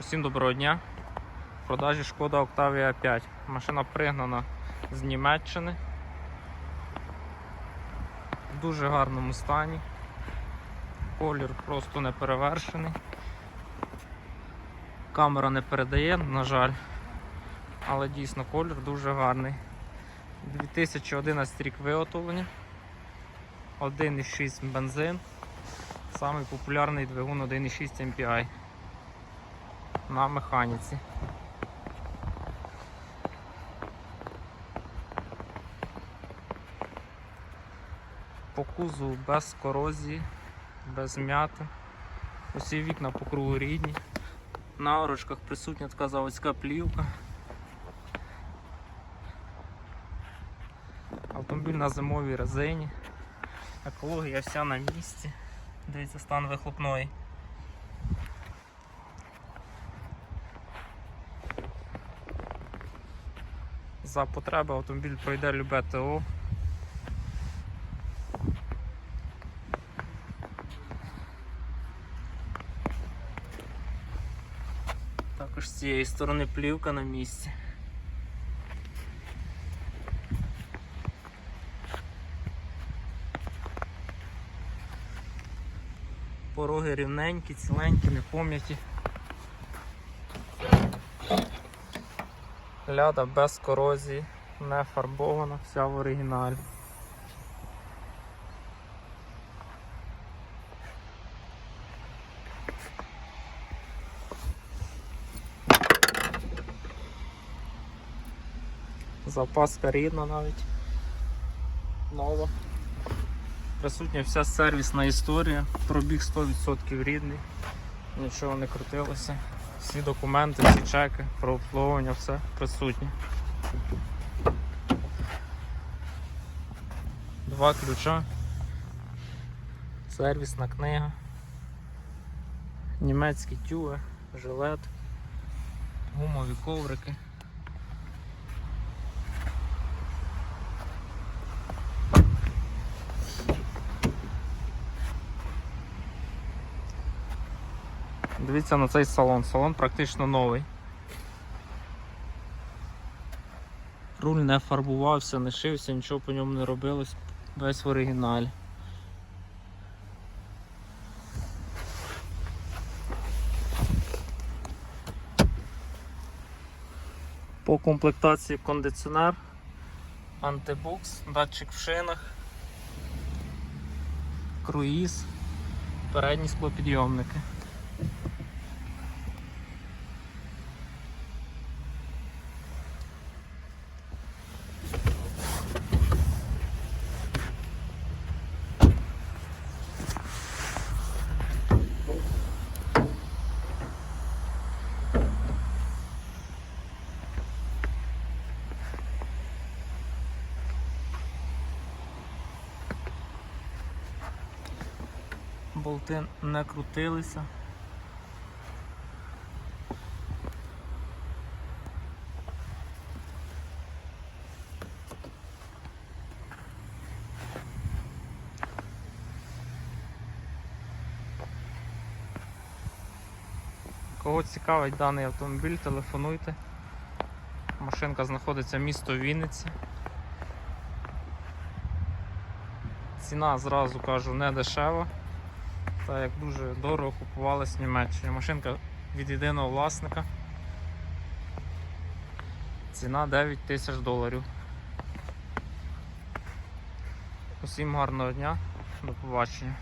Усім доброго дня. В продажі шкода Octavia 5. Машина пригнана з Німеччини. В дуже гарному стані. Колір просто не перевершений. Камера не передає, на жаль, але дійсно колір дуже гарний. 2011 рік виготовлення. 1,6 бензин. Самий популярний двигун 1,6 MPI на механіці. По кузову без корозії, без м'яти. Усі вікна по кругу рідні. На орочках присутня така заводська плівка. Автомобіль на зимовій резині. Екологія вся на місці. Дивіться стан вихлопної. За потреби автомобіль пройде любе ТО. Також з цієї сторони плівка на місці. Пороги рівненькі, ціленькі, не пом'яті. Ляда без корозії, не фарбована, вся в оригіналі. Запаска рідна навіть. Нова. Присутня вся сервісна історія, пробіг 100% рідний, нічого не крутилося. Всі документи, всі чеки, про обслуговування, все присутнє. Два ключа, сервісна книга, німецькі тюги, жилет, гумові коврики. Дивіться на цей салон. Салон практично новий. Руль не фарбувався, не шився, нічого по ньому не робилось, весь в оригіналі. По комплектації кондиціонер, антибукс, датчик в шинах, круїз, передні склопідйомники. Болти не крутилися. Кого цікавить даний автомобіль, телефонуйте. Машинка знаходиться місто Вінниці. Ціна зразу кажу не дешева. Та як дуже дорого купувалась в Німеччині. Машинка від єдиного власника. Ціна 9 тисяч доларів. Усім гарного дня, до побачення.